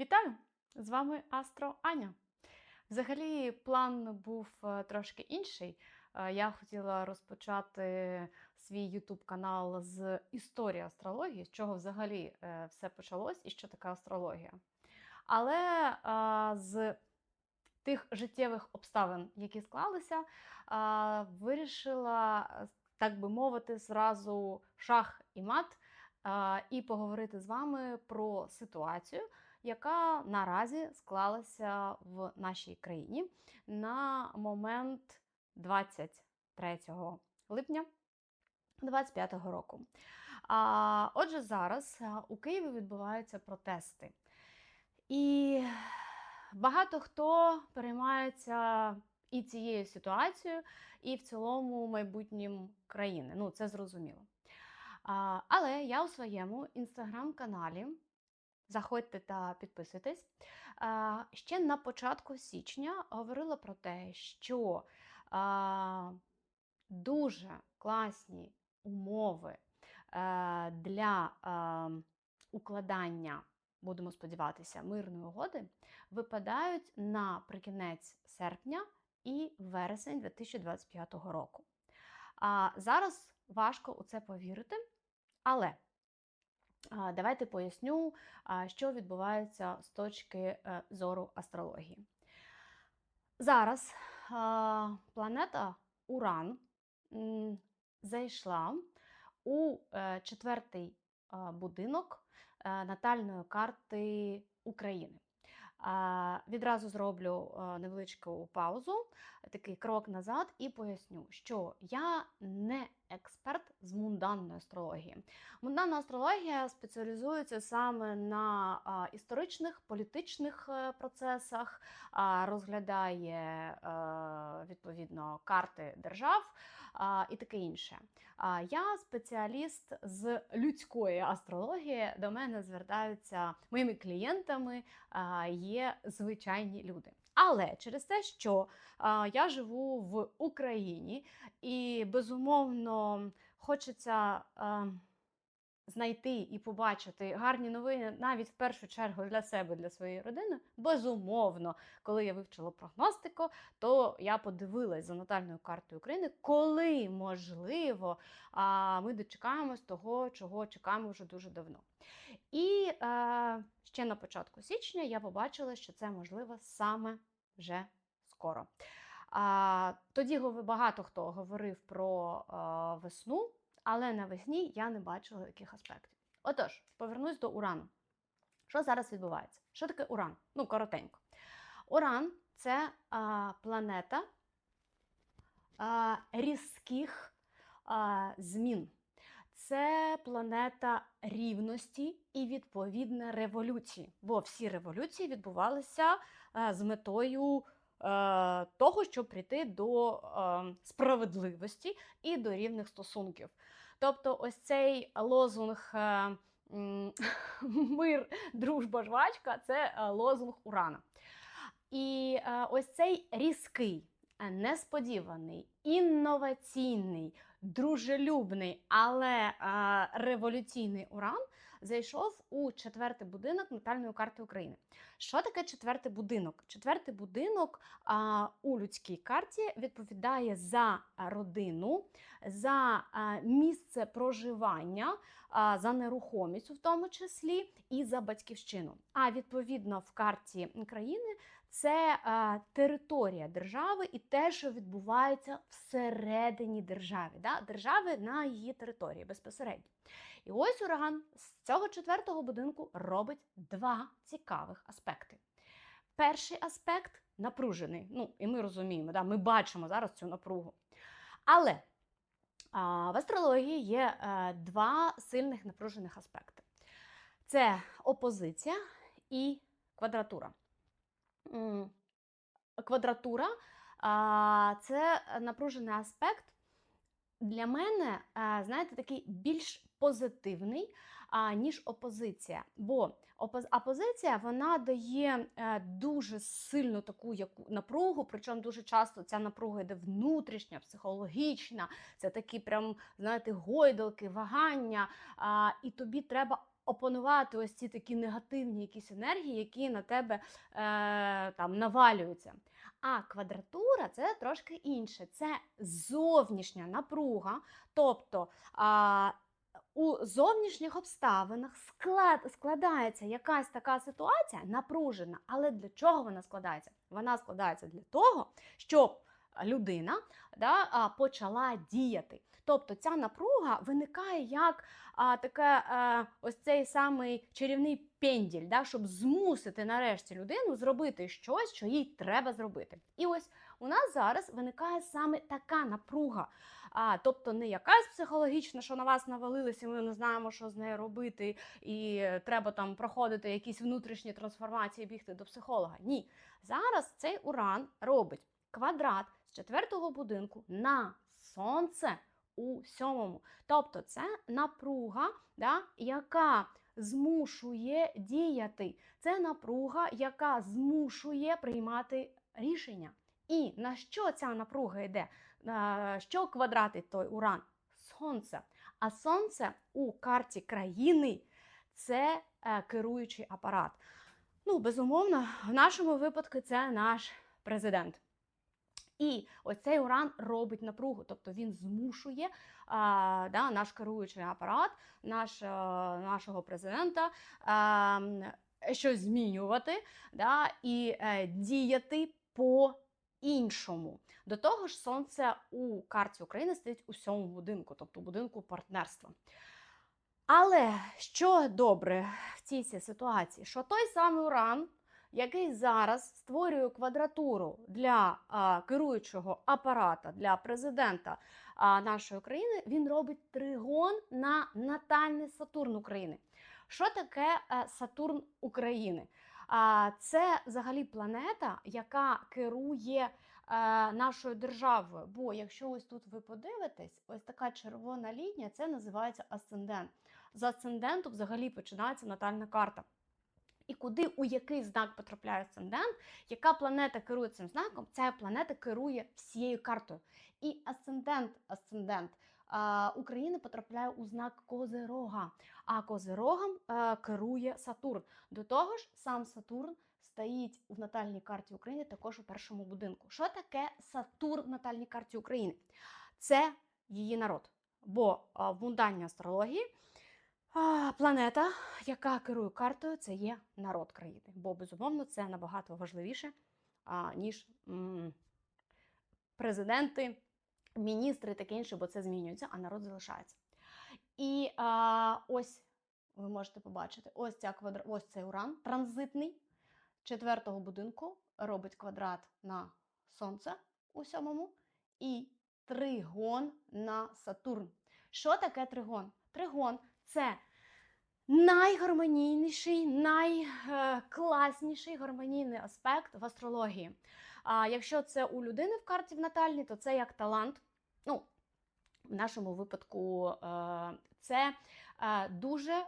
Вітаю! З вами Астро Аня. Взагалі, план був е, трошки інший. Е, Я хотіла розпочати свій YouTube канал з історії астрології, з чого взагалі е, все почалось і що таке астрологія. Але з тих життєвих обставин, які склалися, вирішила, так би мовити, зразу шах і мат, і поговорити з вами про ситуацію, яка наразі склалася в нашій країні на момент 23 липня 2025 року. Отже, зараз у Києві відбуваються протести. І багато хто переймається і цією ситуацією, і в цілому майбутнім країни. Ну, це зрозуміло. Але я у своєму інстаграм-каналі Заходьте та підписуйтесь. Ще на початку січня говорила про те, що дуже класні умови е, для укладання, будемо сподіватися, мирної угоди випадають наприкінець серпня і вересень 2025 року. А зараз важко у це повірити, але Давайте поясню, що відбувається з точки е, зору астрології. Зараз планета Уран зайшла у е, четвертий будинок е, натальної карти України. Відразу зроблю е, невеличку паузу, такий крок назад, і поясню, що я не експерт з мунданної астрології. Мунданна астрологія спеціалізується саме на історичних, політичних е, процесах, розглядає е, відповідно карти держав і таке інше. Я спеціаліст з людської астрології. До мене звертаються моїми клієнтами, є звичайні люди. Але через те, що а, я живу в Україні і безумовно хочеться а, знайти і побачити гарні новини навіть в першу чергу для себе, для своєї родини. Безумовно, коли я вивчила прогностику, то я подивилась за натальною картою України, коли можливо а, ми дочекаємось того, чого чекаємо вже дуже давно. І е, ще на початку січня я побачила, що це можливо саме вже скоро. А, Тоді багато хто говорив про е, весну, але навесні я не бачила яких аспектів. Отож, повернусь до урану. Що зараз відбувається? Що таке уран? Ну, коротенько. Уран це а, планета а, різких а, змін. Це планета рівності і відповідно революції. Бо всі революції відбувалися е, з метою е, того, щоб прийти до е, справедливості і до рівних стосунків. Тобто, ось цей лозунг е, мир, дружба, жвачка це лозунг Урана. І ось цей різкий, несподіваний, інноваційний, дружелюбний, але е, революційний уран зайшов у четвертий будинок натальної карти України. Що таке четвертий будинок? Четвертий будинок а, у людській карті відповідає за родину, за а, місце проживання, а, за нерухомість, в тому числі, і за батьківщину. А відповідно в карті країни це а, територія держави і те, що відбувається всередині держави, да? держави на її території безпосередньо. І ось ураган з цього четвертого будинку робить два цікавих аспекти. Перший аспект напружений. Ну, і ми розуміємо, да? ми бачимо зараз цю напругу. Але а, в астрології є е, два сильних напружених аспекти: це опозиція і квадратура. Квадратура це напружений аспект. Для мене, е, знаєте, такий більш позитивний, ніж опозиція. Бо опозиція вона дає е, дуже сильну таку напругу, причому дуже часто ця напруга йде внутрішня, психологічна, це такі прям, знаєте, гойдалки, вагання, і тобі треба опанувати ось ці такі негативні якісь енергії, які на тебе е, там навалюються. А квадратура це трошки інше. Це зовнішня напруга, тобто а, у зовнішніх обставинах склад, складається якась така ситуація напружена. Але для чого вона складається? Вона складається для того, щоб людина да, почала діяти. Тобто ця напруга виникає як а, таке а, ось цей самий чарівний пенділь, да, щоб змусити нарешті людину зробити щось, що їй треба зробити. І ось у нас зараз виникає саме така напруга. А, тобто не якась психологічна, що на вас навалилися, ми не знаємо, що з нею робити, і треба там проходити якісь внутрішні трансформації, бігти до психолога. Ні. Зараз цей уран робить квадрат з четвертого будинку на сонце у сьомому. Тобто це напруга, да, яка змушує діяти. Це напруга, яка змушує приймати рішення. І на що ця напруга йде? Що квадратить той уран? Сонце. А сонце у карті країни це е, керуючий апарат. Ну, безумовно, в нашому випадку це наш президент. І ось цей уран робить напругу, тобто він змушує а, да, наш керуючий апарат, наш, а, нашого президента а, щось змінювати да, і е, діяти по-іншому. До того ж, сонце у карті України стоїть у сьомому будинку, тобто будинку партнерства. Але що добре в цій ситуації? Що той самий уран, який зараз створює квадратуру для а, керуючого апарата для президента а, нашої країни, він робить тригон на натальний Сатурн України. Що таке е, Сатурн України? А, Це взагалі планета, яка керує е, нашою державою. Бо якщо ось тут ви подивитесь, ось така червона лінія, це називається асцендент. З асценденту взагалі починається натальна карта. І куди у який знак потрапляє асцендент, яка планета керує цим знаком, ця планета керує всією картою. І асцендент, асцендент України потрапляє у знак Козирога. А Козирогом а, керує Сатурн. До того ж, сам Сатурн стоїть в натальній карті України також у першому будинку. Що таке Сатурн в натальній карті України? Це її народ. Бо в мунданній астрології. А, Планета, яка керує картою, це є народ країни. Бо, безумовно, це набагато важливіше, ніж президенти, міністри таке інше, бо це змінюється, а народ залишається. І а, ось ви можете побачити: ось ця квадра... ось цей уран транзитний четвертого будинку робить квадрат на Сонце у сьомому і тригон на Сатурн. Що таке тригон? Тригон це найгармонійніший, найкласніший гармонійний аспект в астрології. А якщо це у людини в карті в натальній, то це як талант. Ну, в нашому випадку е, це е, дуже е,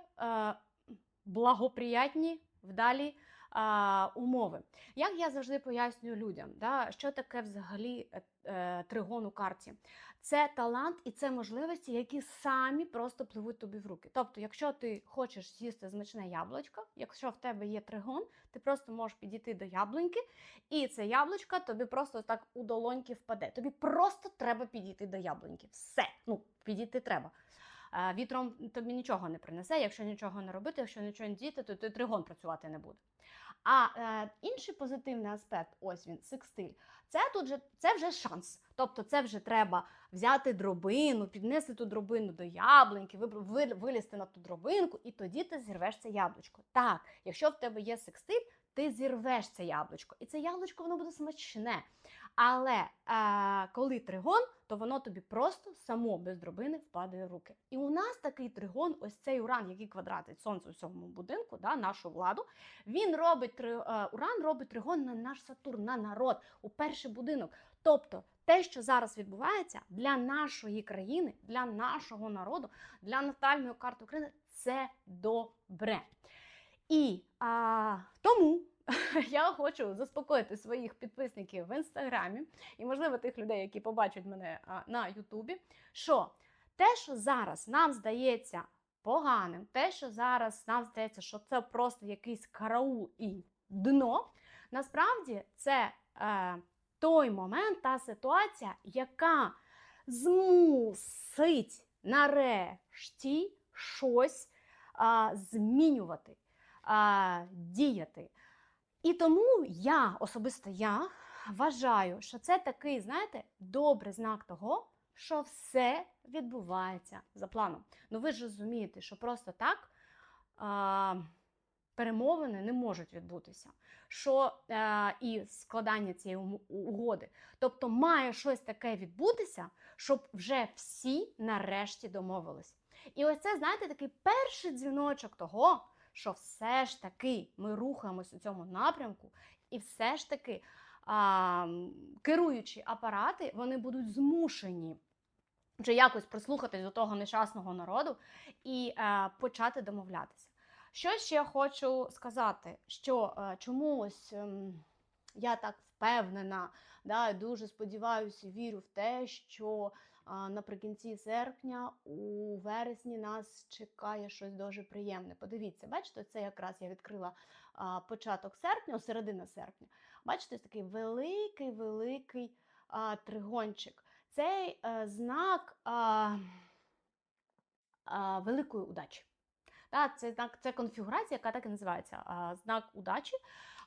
благоприятні вдалі а, умови. Як я завжди пояснюю людям, да, що таке взагалі е, е, тригон у карті? Це талант і це можливості, які самі просто пливуть тобі в руки. Тобто, якщо ти хочеш з'їсти смачне яблучко, якщо в тебе є тригон, ти просто можеш підійти до яблуньки, і це яблучко тобі просто так у долоньки впаде. Тобі просто треба підійти до яблуньки. Все, ну підійти треба. Вітром тобі нічого не принесе, якщо нічого не робити, якщо нічого не діяти, то той тригон працювати не буде. А е, інший позитивний аспект, ось він, секстиль, це тут же це вже шанс. Тобто, це вже треба взяти дробину, піднести ту дробину до яблуньки, вилізти на ту дробинку, і тоді ти зірвеш це яблучко. Так, якщо в тебе є секстиль, ти зірвеш це яблучко, і це яблучко воно буде смачне. Але е, коли тригон, то воно тобі просто само без дробини впадає в руки. І у нас такий тригон, ось цей уран, який квадратить сонце у сьомому будинку, да, нашу владу. Він робить три- е, уран робить тригон на наш Сатурн, на народ, у перший будинок. Тобто те, що зараз відбувається для нашої країни, для нашого народу, для натальної карти України, це добре. І а, тому я хочу заспокоїти своїх підписників в інстаграмі і, можливо, тих людей, які побачать мене а, на Ютубі, що те, що зараз нам здається поганим, те, що зараз нам здається, що це просто якийсь караул і дно, насправді це е, той момент, та ситуація, яка змусить нарешті щось змінювати, а, діяти. І тому я, особисто я, вважаю, що це такий, знаєте, добрий знак того, що все відбувається за планом. Ну ви ж розумієте, що просто так а, перемовини не можуть відбутися. Що е, і складання цієї угоди. Тобто має щось таке відбутися, щоб вже всі нарешті домовились. І ось це, знаєте, такий перший дзвіночок того, що все ж таки ми рухаємось у цьому напрямку, і все ж таки а, керуючі апарати вони будуть змушені вже якось прислухатись до того нещасного народу і е, почати домовлятися. Що ще я хочу сказати, що е, чомусь ем, я так впевнена, да, дуже сподіваюся, вірю в те, що а, наприкінці серпня, у вересні нас чекає щось дуже приємне. Подивіться, бачите, це якраз я відкрила початок серпня, середина серпня. Бачите, такий великий, великий тригончик. Цей е, знак великої удачі. Це знак, це конфігурація, яка так і називається знак удачі.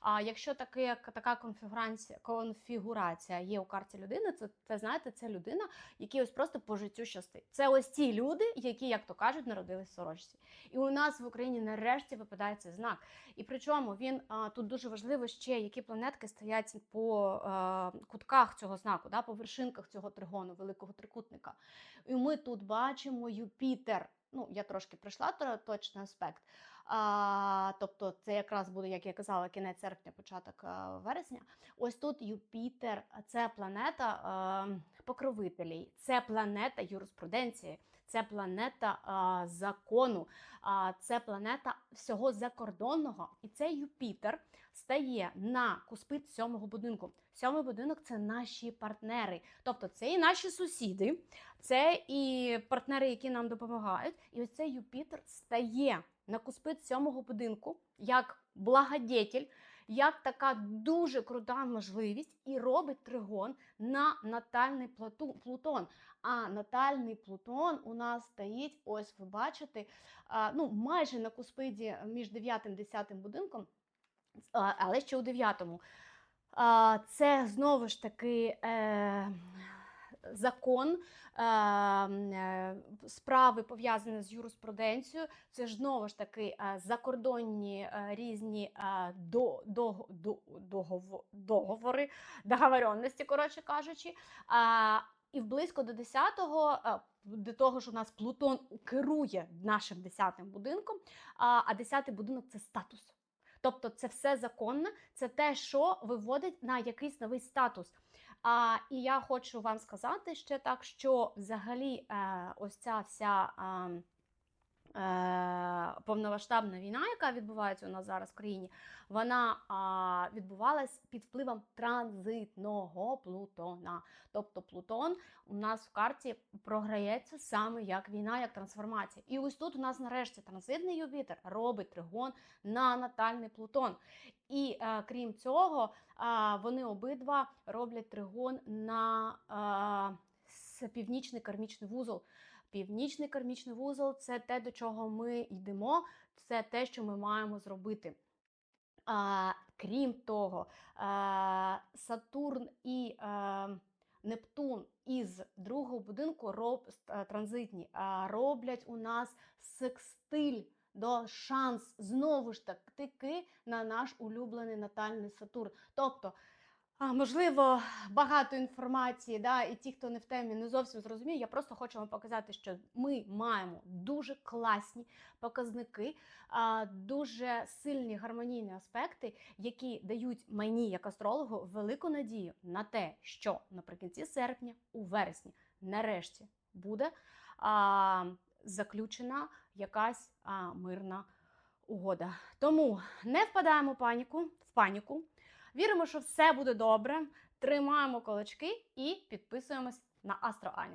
А якщо таке, така конфігурація, конфігурація є у карті людини, це, це знаєте, це людина, якій ось просто по життю щастить. Це ось ті люди, які, як то кажуть, народились в сорочці. І у нас в Україні нарешті випадає цей знак. І причому він а, тут дуже важливо ще, які планетки стоять по а, кутках цього знаку, да, по вершинках цього тригону, великого трикутника. І ми тут бачимо Юпітер. Ну, я трошки пройшла то- точний аспект. А, тобто, це якраз буде, як я казала, кінець серпня, початок а, вересня. Ось тут Юпітер, це планета а, покровителей, це планета юриспруденції, це планета а, закону, а, це планета всього закордонного. І цей Юпітер стає на куспит сьомого будинку. Сьомий будинок це наші партнери, тобто це і наші сусіди, це і партнери, які нам допомагають. І ось цей Юпітер стає на куспит сьомого будинку як благодетель, як така дуже крута можливість, і робить тригон на натальний Плутон. А натальний Плутон у нас стоїть, ось ви бачите, ну майже на куспиді між 9 і 10 будинком, але ще у 9. А, Це знову ж таки е, закон, е, е, справи пов'язані з юриспруденцією. Це ж знову ж таки е, закордонні е, різні до, до, до, догово- договори, договоренності, коротше кажучи. І близько до 10-го, е, до того ж у нас Плутон керує нашим 10-м будинком, а 10-й будинок це статус. Тобто це все законне, це те, що виводить на якийсь новий статус. А, і я хочу вам сказати ще так, що взагалі е, ось ця вся е, повномасштабна війна, яка відбувається у нас зараз в країні, вона відбувалась під впливом транзитного Плутона. Тобто Плутон у нас в карті програється саме як війна, як трансформація. І ось тут у нас нарешті транзитний Юпітер робить тригон на натальний Плутон. І е, крім цього, а, вони обидва роблять тригон на с- північний кармічний вузол. Північний кармічний вузол це те, до чого ми йдемо, це те, що ми маємо зробити. А, крім того, а, Сатурн і а, Нептун із другого будинку роб, транзитні а, роблять у нас секстиль до шанс знову ж таки на наш улюблений натальний Сатурн. Тобто, можливо, багато інформації, да, і ті, хто не в темі, не зовсім зрозуміє. Я просто хочу вам показати, що ми маємо дуже класні показники, дуже сильні гармонійні аспекти, які дають мені, як астрологу, велику надію на те, що наприкінці серпня, у вересні, нарешті буде а, заключена якась а, мирна угода. Тому не впадаємо паніку, в паніку. Віримо, що все буде добре. Тримаємо кулачки і підписуємось на Астро Аню.